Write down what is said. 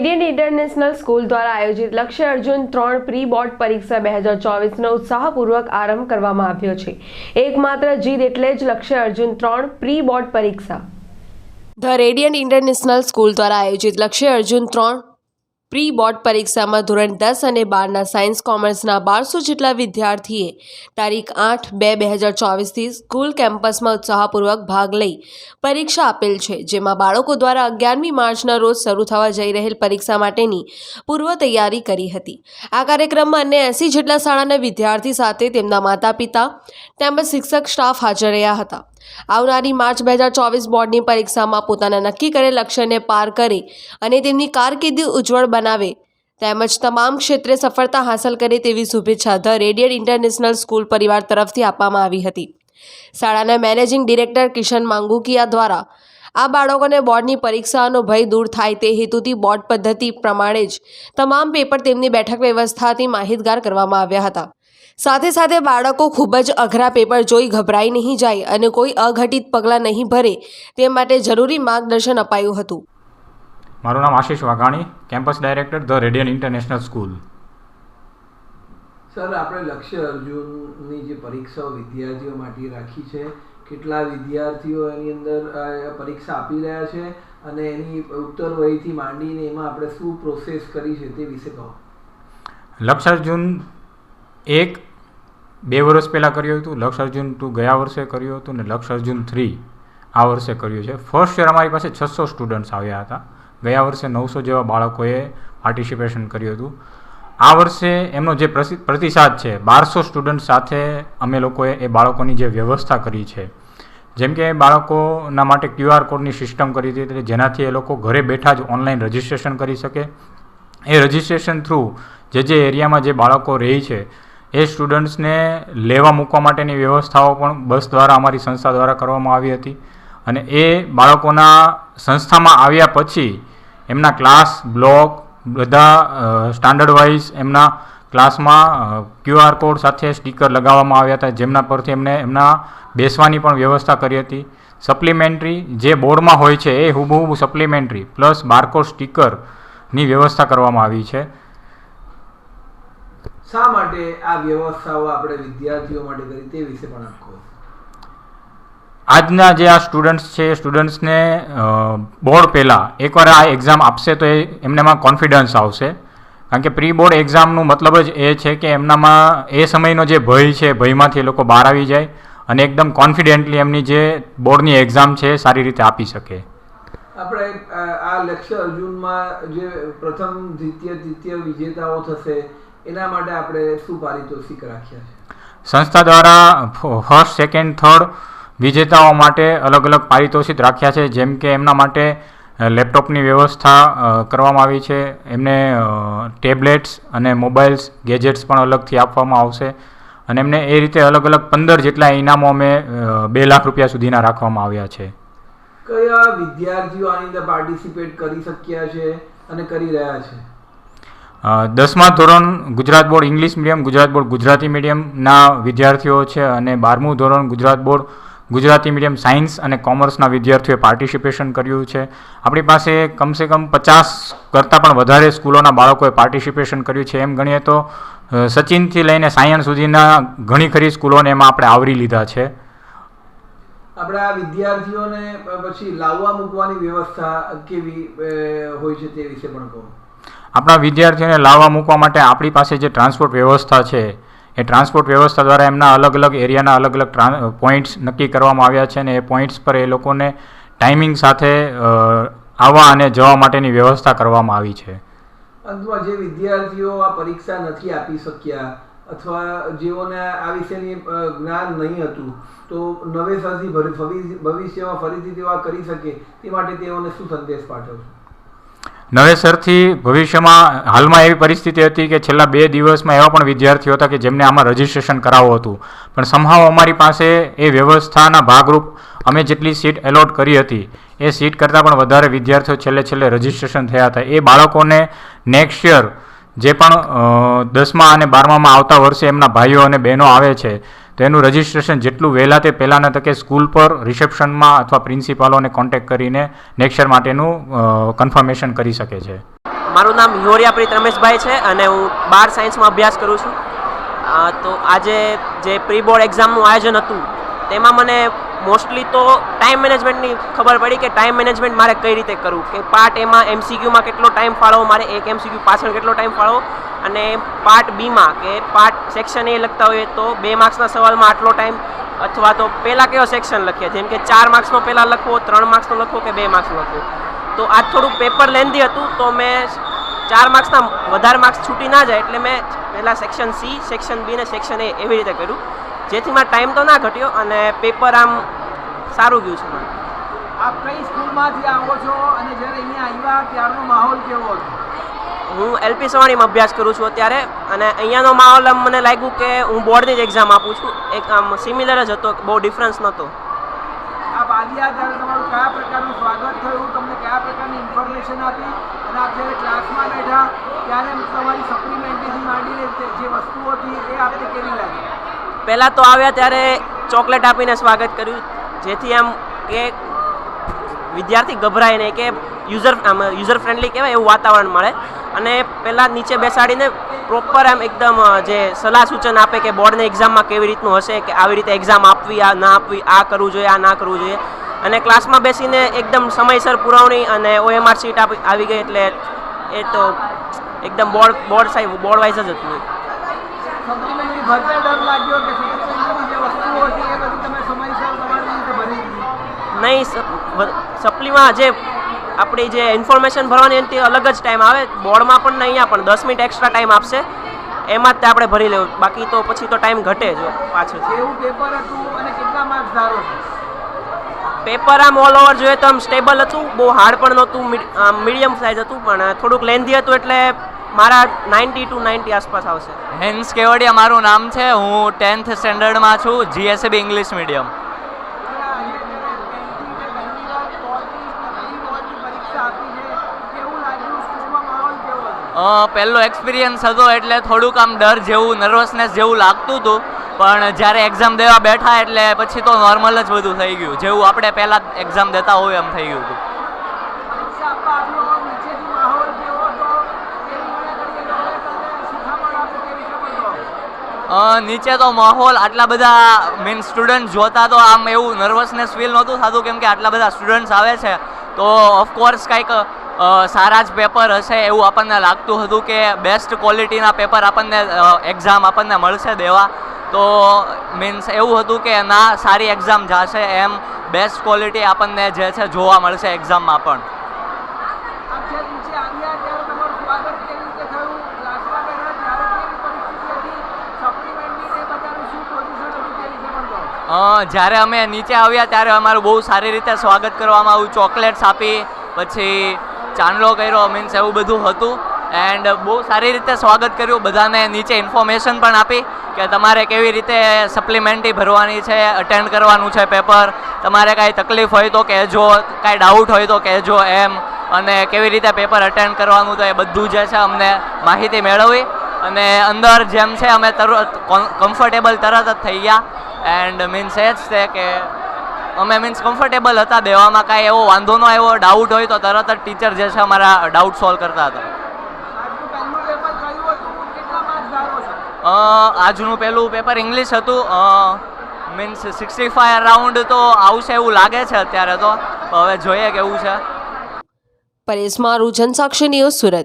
Radiant international school દ્વારા આયોજિત લક્ષ્ય અર્જુન ત્રણ પ્રી બોર્ડ પરીક્ષા બે હજાર ચોવીસનો ઉત્સાહપૂર્વક આરંભ કરવામાં આવ્યો છે. એકમાત્ર જીત એટલે જ લક્ષ્ય અર્જુન ત્રણ પ્રી બોર્ડ પરીક્ષા. ધ રેડિયન્ટ ઇન્ટરનેશનલ સ્કૂલ દ્વારા આયોજિત લક્ષ્ય અર્જુન ત્રણ પ્રી બોર્ડ પરીક્ષામાં ધોરણ દસ અને બારના સાયન્સ કોમર્સના બારસો જેટલા વિદ્યાર્થીએ તારીખ આઠ બે બે હજાર ચોવીસથી સ્કૂલ કેમ્પસમાં ઉત્સાહપૂર્વક ભાગ લઈ પરીક્ષા આપેલ છે, જેમાં બાળકો દ્વારા અગિયારમી માર્ચના રોજ શરૂ થવા જઈ રહેલ પરીક્ષા માટેની પૂર્વ તૈયારી કરી હતી. આ કાર્યક્રમમાં અન્ય એંસી જેટલા શાળાના વિદ્યાર્થી સાથે તેમના માતા પિતા તેમજ શિક્ષક સ્ટાફ હાજર રહ્યા હતા. આવનારી માર્ચ બે હજાર ચોવીસ બોર્ડની પરીક્ષામાં પોતાના નક્કી કરેલ લક્ષ્યને પાર કરે અને તેમની કારકિર્દી ઉજ્જવળ બનાવે. તેમજ તમામ ક્ષેત્રે સફળતા હાંસલ કરે તેવી શુભેચ્છા ધ રેડિયડ ઇન્ટરનેશનલ સ્કૂલ પરિવાર તરફથી આપવામાં આવી હતી. શાળાના મેનેજિંગ ડિરેક્ટર કિશન માંગુકિયા દ્વારા આ બાળકોને બોર્ડની પરીક્ષાનો ભય દૂર થાય તે હેતુથી બોર્ડ પદ્ધતિ પ્રમાણે જ તમામ પેપર તેમની બેઠક વ્યવસ્થાથી માહિતગાર કરવામાં આવ્યા હતા. સાથે સાથે બાળકો ખૂબ જ અઘરા પેપર જોઈ ગભરાઈ નહીં જાય અને કોઈ અઘટિત પગલાં નહીં ભરે તે માટે જરૂરી માર્ગદર્શન અપાયું હતું. મારું નામ Ashish Vaghani campus director the radiant international school. Sir આપણે લક્ષ્ય અર્જુનની જે પરીક્ષાઓ વિદ્યાર્થીઓ માટે રાખી છે કેટલા વિદ્યાર્થીઓ એની અંદર પરીક્ષા આપી રહ્યા છે અને એની ઉત્તર વયથી માંડીને એમાં આપણે શું પ્રોસેસ કરી છે તે વિશે કહો. લક્ષ અર્જુન એક બે વર્ષ પહેલાં કર્યું હતું લક્ષ અર્જુન ટુ ગયા વર્ષે કર્યું હતું ને લક્ષ અર્જુન થ્રી આ વર્ષે કર્યું છે. ફર્સ્ટ યર અમારી પાસે છસો સ્ટુડન્ટ્સ આવ્યા હતા. ગયા વર્ષે નવસો જેવા બાળકોએ પાર્ટિસિપેશન કર્યું હતું. આ વર્ષે એમનો જે પ્રતિસાદ છે, બારસો સ્ટુડન્ટ સાથે અમે લોકોએ એ બાળકોની જે વ્યવસ્થા કરી છે. જેમ કે બાળકોના માટે ક્યુઆર કોડની સિસ્ટમ કરી હતી, એટલે જેનાથી એ લોકો ઘરે બેઠા જ ઓનલાઈન રજિસ્ટ્રેશન કરી શકે. એ રજિસ્ટ્રેશન થ્રુ જે જે એરિયામાં જે બાળકો રહે છે એ સ્ટુડન્ટ્સને લેવા મૂકવા માટેની વ્યવસ્થાઓ પણ બસ દ્વારા અમારી સંસ્થા દ્વારા કરવામાં આવી હતી. અને એ બાળકોના સંસ્થામાં આવ્યા પછી એમના ક્લાસ બ્લોક બધા સ્ટાન્ડર્ડ વાઇઝ એમના ક્લાસમાં ક્યુઆર કોડ સાથે સ્ટીકર લગાવવામાં આવ્યા હતા, જેમના પરથી એમને એમના બેસવાની પણ વ્યવસ્થા કરી હતી. સપ્લિમેન્ટરી જે બોર્ડમાં હોય છે એ હુબહુ સપ્લિમેન્ટરી પ્લસ બારકોડ સ્ટીકરની વ્યવસ્થા કરવામાં આવી છે. શા માટે આ વ્યવસ્થાઓ આપણે વિદ્યાર્થીઓ માટે કરી તે વિશે પણ આપ આજના જે આ સ્ટુડન્ટ્સ છે એ સ્ટુડન્ટ્સને બોર્ડ પહેલાં એકવાર આ એક્ઝામ આપશે તો એ એમનામાં કોન્ફિડન્સ આવશે. કારણ કે પ્રી બોર્ડ એક્ઝામનું મતલબ જ એ છે કે એમનામાં એ સમયનો જે ભય છે ભયમાંથી એ લોકો બહાર આવી જાય અને એકદમ કોન્ફિડેન્ટલી એમની જે બોર્ડની એક્ઝામ છે સારી રીતે આપી શકે. આપણે આ લક્ષ્ય અર્જુનમાં જે પ્રથમ દ્વિતીય તૃતીય વિજેતાઓ થશે એના માટે આપણે શું પારિતોષિક રાખ્યા છે. સંસ્થા દ્વારા ફર્સ્ટ સેકન્ડ થર્ડ વિજેતાઓ માટે અલગ અલગ પારિતોષિક રાખ્યા છે. જેમ કે એમના માટે લેપટોપની વ્યવસ્થા કરવામાં આવી છે. એમને ટેબ્લેટ્સ અને મોબાઈલ્સ ગેજેટ્સ પણ અલગથી આપવામાં આવશે. અને એમને એ રીતે અલગ અલગ પંદર જેટલા ઇનામો અમે બે લાખ રૂપિયા સુધીના રાખવામાં આવ્યા છે. કયા વિદ્યાર્થીઓ આની અંદર પાર્ટિસિપેટ કરી શક્યા છે અને કરી રહ્યા છે? દસમા ધોરણ Gujarat board English medium, Gujarat board Gujarati મીડિયમના વિદ્યાર્થીઓ છે અને બારમું ધોરણ Gujarat board Gujarati medium science અને કોમર્સના વિદ્યાર્થીઓએ પાર્ટિસિપેશન કર્યું છે. આપણી પાસે કમસે કમ પચાસ કરતાં પણ વધારે સ્કૂલોના બાળકોએ પાર્ટિસિપેશન કર્યું છે. એમ ગણીએ તો સચિનથી લઈને સાયન્સ સુધીના ઘણી ખરી સ્કૂલોને એમાં આપણે આવરી લીધા છે. આપણે આ વિદ્યાર્થીઓને પછી લાવવા મૂકવાની વ્યવસ્થા કેવી હોય છે તે વિશે પણ કહો. આપણા વિદ્યાર્થીઓને લાવવા મૂકવા માટે આપણી પાસે જે ટ્રાન્સપોર્ટ વ્યવસ્થા છે, એ ટ્રાન્સપોર્ટ વ્યવસ્થા દ્વારા એમના અલગ અલગ એરિયાના અલગ અલગ પોઈન્ટ્સ નક્કી કરવામાં આવ્યા છે અને એ પોઈન્ટ્સ પર એ લોકોને ટાઈમિંગ સાથે આવવા અને જવા માટેની વ્યવસ્થા કરવામાં આવી છે. અથવા જે વિદ્યાર્થીઓ આ પરીક્ષા નથી આપી શક્યા અથવા જેઓને આ વિશેની જ્ઞાન નહીં હતું, તો નવેસરથી ભવિ- ભવિ- ભવિષ્યમાં ફરીથી તેઓ કરી શકે તે માટે તેઓને શું સંદેશ પાઠવશો? નવેસરથી ભવિષ્યમાં હાલમાં એવી પરિસ્થિતિ હતી કે છેલ્લા બે દિવસમાં એવા પણ વિદ્યાર્થીઓ હતા કે જેમને આમાં રજિસ્ટ્રેશન કરાવવું હતું. પણ સંભાવ અમારી પાસે એ વ્યવસ્થાના ભાગરૂપ અમે જેટલી સીટ એલોટ કરી હતી, એ સીટ કરતાં પણ વધારે વિદ્યાર્થીઓ છેલ્લે છેલ્લે રજિસ્ટ્રેશન થયા હતા. એ બાળકોને નેક્સ્ટ યર જે પણ દસમા અને બારમામાં આવતા વર્ષે એમના ભાઈઓ અને બહેનો આવે છે તો એનું રજિસ્ટ્રેશન જેટલું વહેલા તે પહેલાંના તકે સ્કૂલ પર રિસેપ્શનમાં અથવા પ્રિન્સિપાલોને કોન્ટેક્ટ કરીને નેક્સ્ટ માટેનું કન્ફર્મેશન કરી શકે છે. મારું નામ હિહોરિયાપ્રીત રમેશભાઈ છે અને હું બાર સાયન્સમાં અભ્યાસ કરું છું. તો આજે જે પ્રી બોર્ડ એક્ઝામનું આયોજન હતું, તેમાં મને મોસ્ટલી તો ટાઈમ મેનેજમેન્ટની ખબર પડી કે ટાઈમ મેનેજમેન્ટ મારે કઈ રીતે કરવું? કે પાર્ટ એમાં એમસીક્યુમાં કેટલો ટાઈમ ફાળવો, મારે એક એમસીક્યુ પાછળ કેટલો ટાઈમ ફાળવો? અને પાર્ટ બીમાં કે પાર્ટ સેક્શન એ લખતા હોઈએ તો બે માર્ક્સના સવાલમાં આટલો ટાઈમ અથવા તો પહેલાં કયો સેક્શન લખીએ? જેમ કે ચાર માર્ક્સનો પહેલાં લખવો, ત્રણ માર્ક્સનો લખવો કે બે માર્ક્સનો લખવો? તો આ થોડુંક પેપર લેન્ધી હતું તો મેં ચાર માર્ક્સના વધારે માર્ક્સ છૂટી ના જાય એટલે મેં પહેલાં સેક્શન સી સેક્શન બી ને સેક્શન એ એવી રીતે કર્યું. જેથી મારો ટાઈમ તો ના ઘટ્યો અને પેપર આમ સારું ગયું છે મારે. આપ કઈ સ્કૂલમાંથી આવો છો અને જ્યારે અહીંયા આવ્યા, ત્યારનો માહોલ કેવો હતો? હું એલપી સવાણીમાં અભ્યાસ કરું છું અત્યારે અને અહીંયાનો માહોલ આમ મને લાગ્યું કે હું બોર્ડની જ એક્ઝામ આપું છું. એક આમ સિમિલર જ હતો બહુ ડિફરન્સ નહોતો. આપ આવ્યા ત્યારે તમારું કયા પ્રકારનું સ્વાગત થયું? તમને કયા પ્રકારની ઇન્ફોર્મેશન આપી? અને આપ જ્યારે ક્લાસમાં બેઠા ત્યારે તમારી સપ્લિમેન્ટરીથી માંડીને જે વસ્તુઓ હતી એ આપને કેવી લાગી? પહેલાં તો આવ્યા ત્યારે ચોકલેટ આપીને સ્વાગત કર્યું જેથી આમ કે વિદ્યાર્થી ગભરાય નહીં કે યુઝર આમ યુઝર ફ્રેન્ડલી કહેવાય એવું વાતાવરણ મળે. અને પહેલાં નીચે બેસાડીને પ્રોપર એમ એકદમ જે સલાહ સૂચન આપે કે બોર્ડની એક્ઝામમાં કેવી રીતનું હશે કે આવી રીતે એક્ઝામ આપવી આ ના આપવી આ કરવું જોઈએ આ ના કરવું જોઈએ. અને ક્લાસમાં બેસીને એકદમ સમયસર પુરવણી અને ઓએમઆર સીટ આપી આવી ગઈ એટલે એ તો એકદમ બોર્ડ બોર્ડ સાહેબ બોર્ડ વાઇઝ જ હતું. નહીં સપ્લીમાં જે આપણી જે ઇન્ફોર્મેશન ભરવાની એનાથી અલગ જ ટાઈમ આવે. બોર્ડમાં પણ ને અહીંયા પણ દસ મિનિટ એક્સ્ટ્રા ટાઈમ આપશે. એમાં જ તે આપણે ભરી લેવું. બાકી તો પછી તો ટાઈમ ઘટે જ પાછળથી. એવું પેપર હતું અને કેટલા માર્ક્સ ધારો પેપર આમ ઓલ ઓવર જોઈએ તો આમ સ્ટેબલ હતું. બહુ હાર્ડ પણ નહોતું. મીડિયમ સાઇઝ હતું પણ થોડુંક લેન્ધી હતું એટલે મારા નાઇન્ટી ટુ નાઇન્ટી આસપાસ આવશે. હેન્સ કેવડિયા મારું નામ છે. હું ટેન્થ સ્ટેન્ડર્ડમાં છું. જીએસએબી ઇંગ્લિશ મીડિયમ પહેલો એક્સપિરિયન્સ હતો એટલે થોડુંક આમ ડર જેવું નર્વસનેસ જેવું લાગતું હતું. પણ જ્યારે એક્ઝામ દેવા બેઠા એટલે પછી તો નોર્મલ જ બધું થઈ ગયું. જેવું આપણે પહેલાં એક્ઝામ દેતા હોય એમ થઈ ગયું હતું. નીચે તો માહોલ આટલા બધા મીન સ્ટુડન્ટ જોતા તો આમ એવું નર્વસનેસ ફીલ નહોતું થતું કેમ કે આટલા બધા સ્ટુડન્ટ્સ આવે છે. તો ઓફકોર્સ કંઈક સારા જ પેપર હશે એવું આપણને લાગતું હતું કે બેસ્ટ ક્વોલિટીના પેપર આપણને એક્ઝામ આપણને મળશે દેવા. તો મીન્સ એવું હતું કે ના, સારી એક્ઝામ જશે એમ બેસ્ટ ક્વોલિટી આપણને જે છે જોવા મળશે એક્ઝામમાં પણ. જ્યારે અમે નીચે આવ્યા ત્યારે અમારું બહુ સારી રીતે સ્વાગત કરવામાં આવ્યું. ચોકલેટ્સ આપી, પછી ચાંદલો કર્યો મીન્સ એવું બધું હતું. એન્ડ બહુ સારી રીતે સ્વાગત કર્યું. બધાને નીચે ઇન્ફોર્મેશન પણ આપી કે તમારે કેવી રીતે સપ્લિમેન્ટરી ભરવાની છે અટેન્ડ કરવાનું છે પેપર તમારે કાંઈ તકલીફ હોય તો કહેજો, કાંઈ ડાઉટ હોય તો કહેજો એમ. અને કેવી રીતે પેપર અટેન્ડ કરવાનું તો એ બધું જે છે અમને માહિતી મેળવી. અને અંદર જેમ છે અમે તરત કમ્ફર્ટેબલ તરત જ થઈ ગયા. એન્ડ મીન્સ એ જ છે કે અમે મીન્સ કમ્ફર્ટેબલ હતા દેવામાં કાંઈ એવો વાંધો ન આવ્યો ડાઉટ હોય તો તરત જ ટીચર જે છે અમારા ડાઉટ સોલ્વ કરતા હતા. આજનું પહેલું પેપર ઇંગ્લિશ હતું. મીન્સ સિક્સટી ફાઈવ રાઉન્ડ તો આવશે એવું લાગે છે અત્યારે તો. હવે જોઈએ કેવું છે. પરેશ મારું જનસાક્ષી ન્યૂઝ સુરત.